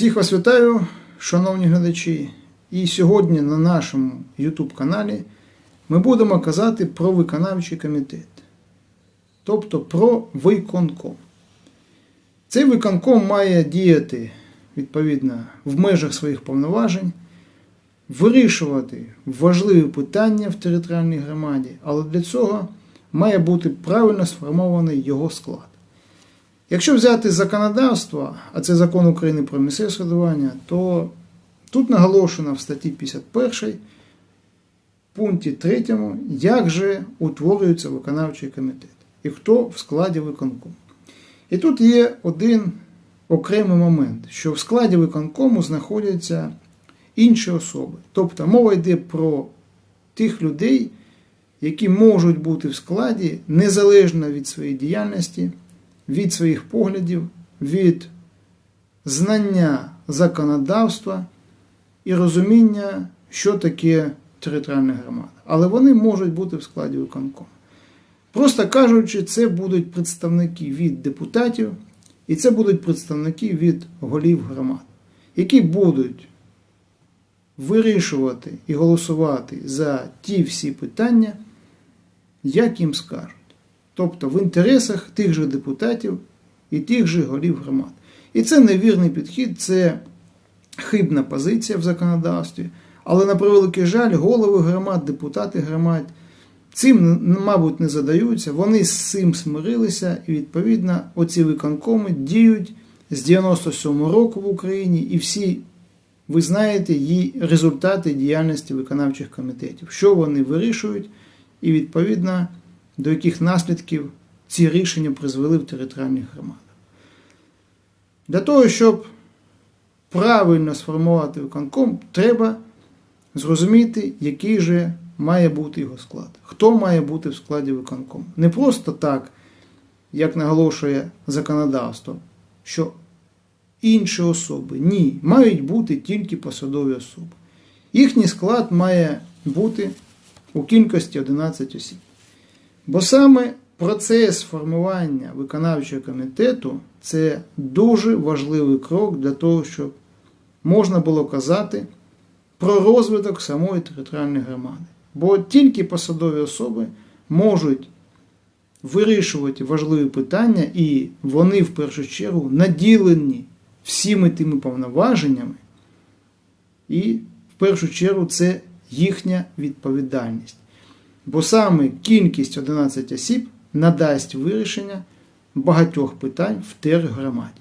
Всіх вас вітаю, шановні глядачі. І сьогодні на нашому YouTube каналі ми будемо казати про виконавчий комітет, тобто про виконком. Цей виконком має діяти відповідно в межах своїх повноважень, вирішувати важливі питання в територіальній громаді, але для цього має бути правильно сформований його склад. Якщо взяти законодавство, а це закон України про місцеве самоврядування, то тут наголошено в статті 51 пункті 3, як же утворюється виконавчий комітет і хто в складі виконкому. І тут є один окремий момент, що в складі виконкому знаходяться інші особи. Тобто мова йде про тих людей, які можуть бути в складі незалежно від своєї діяльності, від своїх поглядів, від знання законодавства і розуміння, що таке територіальна громада. Але вони можуть бути в складі виконкому. Просто кажучи, це будуть представники від депутатів, і це будуть представники від голів громад, які будуть вирішувати і голосувати за ті всі питання, як їм скажуть. Тобто в інтересах тих же депутатів і тих же голів громад. І це невірний підхід, це хибна позиція в законодавстві. Але на превеликий жаль, голови громад, депутати громад цим, мабуть, не задаються. Вони з цим смирилися, і відповідно оці виконкоми діють з 97-го року в Україні, і всі ви знаєте її результати діяльності виконавчих комітетів, що вони вирішують, і відповідно до яких наслідків ці рішення призвели в територіальних громадах. Для того, щоб правильно сформувати виконком, треба зрозуміти, який же має бути його склад. Хто має бути в складі виконкому. Не просто так, як наголошує законодавство, що інші особи. Ні, мають бути тільки посадові особи. Їхній склад має бути у кількості 11 осіб. Бо саме процес формування виконавчого комітету це дуже важливий крок для того, щоб можна було казати про розвиток самої територіальної громади. Бо тільки посадові особи можуть вирішувати важливі питання, і вони в першу чергу наділені всіми тими повноваженнями, і в першу чергу це їхня відповідальність. Бо саме кількість 11 осіб надасть вирішення багатьох питань в тергромаді.